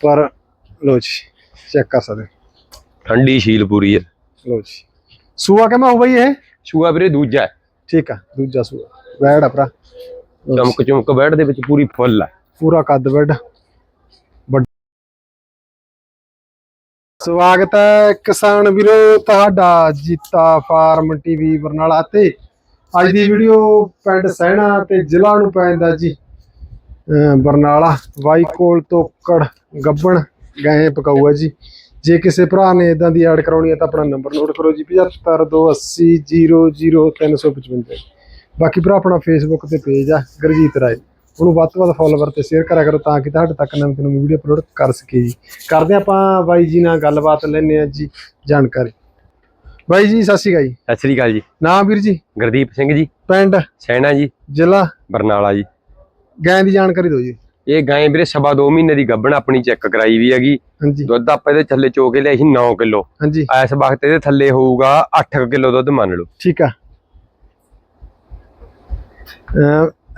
ਪਰ ਲੋ ਜੀ ਚੈੱਕ ਕਰ ਸਕਦੇ। ਠੰਡੀ ਸ਼ੀਲ ਪੂਰੀ ਹੈ। ਲੋ ਜੀ। ਸੂਆ ਕਿਵੇਂ ਹੋ ਬਈ ਇਹ? ਸੂਆ ਵੀਰੇ ਦੂਜਾ ਹੈ। ਠੀਕ ਆ ਦੂਜਾ ਸੂਆ। ਬੈੜ ਆ ਭਰਾ। ਚਮਕ ਚਮਕ ਬੈਡ ਦੇ ਵਿੱਚ ਪੂਰੀ ਫੁੱਲ ਹੈ ਪੂਰਾ ਕੱਦ ਬੈਡ ਵੱਡ- ਸਵਾਗਤ ਹੈ ਕਿਸਾਨ ਵੀਰੋ ਤੁਹਾਡਾ ਜੀਤਾ ਫਾਰਮ ਟੀਵੀ ਬਰਨਾਲਾ ਤੇ। ਅੱਜ ਦੀ ਵੀਡੀਓ ਪਿੰਡ ਸਹਿਣਾ ਤੇ ਜ਼ਿਲ੍ਹਾ ਨੂੰ ਪੈਂਦਾ ਜੀ। ਬਰਨਾਲਾ ਵਾਈ ਕੋਲ ਤੋਕੜ ਗੱਬਣ ਗਏ ਪਕਾਊਆ ਜੀ। ਜੇ ਕਿਸੇ ਭਰਾ ਨੇ ਇਦਾਂ ਦੀ ਐਡ ਕਰਾਉਣੀ ਹੈ ਤਾਂ ਆਪਣਾ ਨੰਬਰ ਨੋਟ ਕਰੋ ਜੀ 7528000355 ਬਾਕੀ ਭਰਾ ਆਪਣਾ ਫੇਸਬੁੱਕ ਤੇ ਪੇਜ ਆ ਗੁਰਜੀਤ ਰਾਏ। ਉਹਨੂੰ ਵੱਧ ਤੋਂ ਵੱਧ ਫੋਲੋਵਰ ਤੇ ਸ਼ੇਅਰ ਕਰਿਆ ਕਰੋ ਤਾਂ ਕਿ ਤੁਹਾਡੇ ਤੱਕ ਨਵੀਂ ਤੋਂ ਨਵੀਂ ਵੀਡੀਓ ਅਪਲੋਡ ਕਰ ਸਕੀਏ ਜੀ। ਕਰਦੇ ਆਪਾਂ ਬਾਈ ਜੀ ਨਾਲ ਗੱਲਬਾਤ ਲੈਣੇ ਆ ਜੀ ਜਾਣਕਾਰੀ। ਬਾਈ ਜੀ ਸਤਿ ਸ਼੍ਰੀ ਅਕਾਲ ਜੀ। ਸਤਿ ਸ੍ਰੀ ਅਕਾਲ ਜੀ। ਨਾਮ ਵੀਰ ਜੀ? ਗੁਰਦੀਪ ਸਿੰਘ ਜੀ। ਪਿੰਡ? ਸੈਣਾ ਜੀ। ਜ਼ਿਲ੍ਹਾ? ਬਰਨਾਲਾ ਜੀ। ਗਾਂ ਦੀ ਜਾਣਕਾਰੀ ਦਿਓ ਜੀ। ਇਹ ਗਾਂ ਵੀਰੇ ਸਵਾ ਦੋ ਮਹੀਨੇ ਦੀ ਗੱਭਣ ਆਪਣੀ ਚੈੱਕ ਕਰਾਈ ਵੀ ਹੈਗੀ। ਦੁੱਧ ਆਪਾਂ ਇਹਦੇ ਥੱਲੇ ਚੋ ਕੇ ਲਿਆਈ ਸੀ 9 ਕਿਲੋ। ਹਾਂਜੀ। ਇਸ ਵਕਤ ਇਹਦੇ ਥੱਲੇ ਹੋਊਗਾ 8 ਕਿਲੋ ਦੁੱਧ ਮੰਨ ਲਓ। ਠੀਕ ਆ।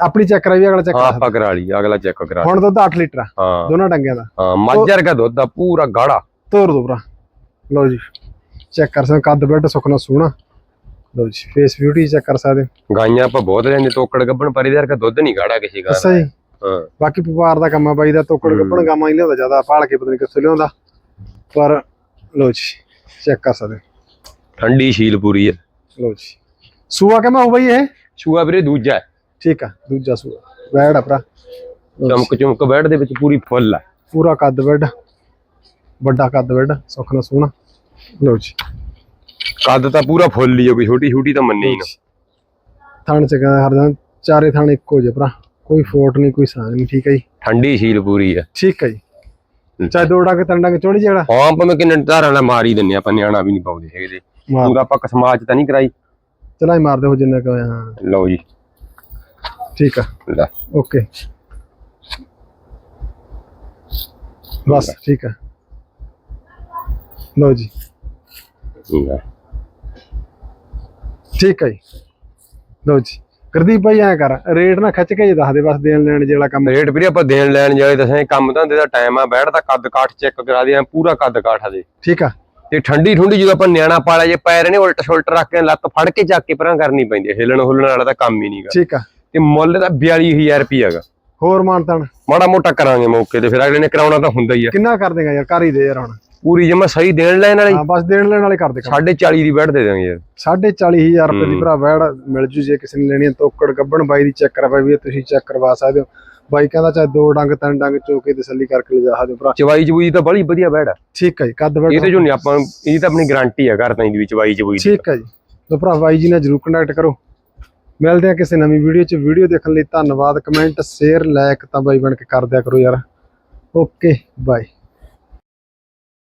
ਆਪਣੀ ਚੈੱਕ ਕਰਾਈ ਅਗਲਾ ਚੈੱਕ ਆਪਾਂ ਕਰਾ ਲਈ ਅਗਲਾ ਚੈੱਕ ਕਰਾ ਹੁਣ ਦੁੱਧ 8 ਲੀਟਰ ਆ। ਹਾਂ। ਦੋਨਾਂ ਡੰਗਿਆਂ ਦਾ। ਹਾਂ ਮੱਝ ਵਰਗਾ ਦੁੱਧ ਆ ਪੂਰਾ ਗਾੜਾ। ਤੋਰ ਦੋ ਭਰਾ। ਲਓ ਜੀ ਚੈੱਕ ਕਰ ਸਕਦੇ ਕੱਦ ਬੈੱਡ ਸੁਖਣਾ ਸੋਹਣਾ। ਲਓ ਜੀ ਫੇਸ ਬਿਊਟੀ ਚੈੱਕ ਕਰ ਸਕਦੇ। ਗਾਈਆਂ ਆਪਾਂ ਬਹੁਤ ਲੈਂਦੇ ਤੋਕੜ ਗੱਭਣ ਪਰ ਇਹਦੇ ਵਰਗਾ ਦੁੱਧ ਨਹੀਂ ਗਾੜਾ ਕਿਸੇ ਗਾਂ ਦਾ ਅੱਛਾ ਜੀ। ਹਾਂ। ਬਾਕੀ ਵਪਾਰ ਦਾ ਕੰਮ ਆ ਬਾਈ ਦਾ ਤੋਕੜ। ਕੱਪਣ ਗਾਵਾਂ ਹੀ ਲਿਆਉਂਦਾ ਜ਼ਿਆਦਾ ਪਾਲ ਕੇ ਪਤਾ ਨਹੀਂ ਕਿੱਥੋਂ ਲਿਆਉਂਦਾ। ਪਰ ਲਓ ਜੀ ਚੈੱਕ ਕਰ ਸਕਦੇ। ਠੰਡੀ ਸ਼ੀਲ ਪੂਰੀ ਹੈ। ਲਓ ਜੀ। ਸੂਆ ਕਿਵੇਂ ਹੋ ਬਈ ਇਹ? ਸੂਆ ਵੀਰੇ ਦੂਜਾ ਹੈ। ਠੀਕ ਆ ਦੂਜਾ ਸੂਆ। ਬੈੜ ਆ ਭਰਾ। ਚਮਕ ਚਮਕ ਬੈਡ ਦੇ ਵਿੱਚ ਪੂਰੀ ਫੁੱਲ ਹੈ ਪੂਰਾ ਕੱਦ ਬੈੱਡ ਵੱਡਾ ਕੱਦ ਬੈੱਡ ਸੁਖਣਾ ਸੋਹਣਾ। ਲਓ ਜੀ। ਕੱਦ ਤਾਂ ਪੂਰਾ ਫੁੱਲ ਹੀ ਹੈ ਛੋਟੀ ਛੋਟੀ ਤਾਂ ਮੰਨੇ ਹੀ ਨਾ। ਥਣ ਚ ਕਹਿੰਦਾ ਹਰਦਾਂ? ਚਾਰੇ ਥਣ ਇੱਕੋ ਜਿਹੇ ਭਰਾ। ਕੋਈ ਫੋਟ ਨਹੀਂ ਕੋਈ ਸਾਂਝ ਨਹੀਂ ਠੀਕ ਹੈ ਜੀ? ਠੰਡੀ ਸ਼ੀਲ ਪੂਰੀ ਹੈ ਠੀਕ ਹੈ ਜੀ। ਚਾਹੇ ਦੋ ਡੰਗ ਤਿੰਨ ਡੰਗ ਚੋੜੀ ਜਿਹੜਾ। ਹਾਂ ਭਾਵੇਂ ਕਿੰਨੇ ਧਾਰਾਂ ਨਾਲ ਮਾਰ ਹੀ ਦਿੰਨੇ ਆਪਾਂ ਨਿਆਣਾ ਵੀ ਨਹੀਂ ਪਾਉਂਦੇ ਹੈਗੇ ਜੀ। ਪੂਰਾ ਆਪਾਂ ਕਸਮਾਜ ਤਾਂ ਨਹੀਂ ਕਰਾਈ। ਚਲਾਈ ਮਾਰਦੇ ਹੋ ਜਿੰਨਾ ਕਿ ਹਾਂ। ਲਓ ਜੀ। ਠੀਕ ਆ। ਲੈ। ਓਕੇ। ਬਸ ਠੀਕ ਆ। ਲਓ ਜੀ। ਲੈ। ਠੀਕ ਹੈ ਜੀ। ਲਓ ਜੀ। ਗੁਰਦੀਪ ਭਾਈ ਐ ਕਰ ਰੇਟ ਨਾ ਖਿੱਚ ਕੇ ਜੀ ਦੱਸ ਦੇ ਬਸ ਦੇਣ ਲੈਣ ਜਿਹੜਾ ਕੰਮ ਰੇਟ ਵੀਰੇ ਆਪਾਂ ਦੇਣ ਲੈਣ ਜਾਏ ਦੱਸਾਂ ਕੰਮ ਧੰਦੇ ਦਾ ਟਾਈਮ ਆ ਬੈਠ ਦਾ ਕੱਦ ਕਾਠ ਚੈੱਕ ਕਰਾ ਦੇ ਪੂਰਾ ਕੱਦ ਕਾਠ ਆ ਦੇ ਠੀਕ ਆ। ਤੇ ਠੰਡੀ ਠੁੰਡੀ ਜਦੋਂ ਆਪਾਂ ਨਿਆਣਾ ਪਾਲਿਆ ਜੇ ਪੈਰ ਨੇ ਉਲਟ ਸੁਲਟ ਰੱਖ ਕੇ ਲੱਤ ਫੜ ਕੇ ਚੱਕ ਕੇ ਪਰਾਂ ਕਰਨੀ ਪੈਂਦੀ ਹੈ ਹਿੱਲਣ ਹੁੱਲਣ ਵਾਲਾ ਤਾਂ ਕੰਮ ਹੀ ਨਹੀਂਗਾ ਠੀਕ ਆ। ਤੇ ਮੁੱਲ ਦਾ 42000 ਰੁਪਏ ਹੈਗਾ। ਹੋਰ ਮਾਨਤਾਨ? ਮਾੜਾ ਮੋਟਾ ਕਰਾਂਗੇ ਮੌਕੇ ਤੇ ਫਿਰ ਅਗਲੇ ਨੇ ਕਰਾਉਣਾ ਤਾਂ ਹੁੰਦਾ ਹੀ ਆ। ਕਿੰਨਾ ਕਰ ਦੇਗਾ ਯਾਰ ਕਰ ਹੀ ਦੇ ਯਾਰ ਹੁਣ। ਪੂਰੀ ਜਮਾ ਸਹੀ ਦੇਣ ਲੈਣ ਵਾਲੀ ਹਾਂ। ਬਸ ਦੇਣ ਲੈਣ ਵਾਲੇ ਕਰ ਦੇ ਕੰਮ 40 ਦੀ ਬੈਠ ਦੇ ਦਾਂਗੇ ਯਾਰ 45000 ਰੁਪਏ ਦੀ। ਭਰਾ ਵੈੜ ਮਿਲ ਜੂ ਜੇ ਕਿਸੇ ਨੇ ਲੈਣੀ ਹੈ ਤੋਕੜ ਗੱਬਣ ਬਾਈ ਦੀ ਚੈੱਕ ਕਰਵਾ ਵੀ ਤੁਸੀਂ ਚੈੱਕ ਕਰਵਾ ਸਕਦੇ ਹੋ। ਬਾਈ ਕਹਿੰਦਾ ਚਾਹੇ ਦੋ ਡੰਗ ਤਿੰਨ ਡੰਗ ਚੋਕੇ ਤਸੱਲੀ ਕਰਕੇ ਲਿਜਾ ਸਕਦੇ ਭਰਾ। ਚਵਾਈ ਚਬੂਈ ਤਾਂ ਬੜੀ ਵਧੀਆ ਬੈਠ ਆ ਠੀਕ ਹੈ ਜੀ ਕੱਦ ਬੈਠ ਇਹਦੇ ਜੋ ਨਹੀਂ ਆਪਾਂ ਇਹਦੀ ਤਾਂ ਆਪਣੀ ਗਾਰੰਟੀ ਆ ਘਰ ਤਾਂ ਵਿੱਚ ਚਵਾਈ ਚਬੂਈ ਦੀ। ਠੀਕ ਹੈ ਜੀ। ਤਾਂ ਭਰਾ ਬਾਈ ਜੀ ਨਾਲ ਜਰੂਰ ਕੰਟੈਕਟ ਕਰੋ। ਮਿਲਦੇ ਆ ਕਿਸੇ ਨਵੀਂ ਵੀਡੀਓ 'ਚ। ਵੀਡੀਓ ਦੇਖਣ ਲਈ ਧੰਨਵਾਦ। ਕਮੈਂਟ ਸ਼ੇਅਰ ਲਾਇਕ ਤਾਂ ਬਾਈ ਬਣ ਕੇ ਕਰ ਦਿਆ ਕਰੋ ਯਾਰ। Okay bye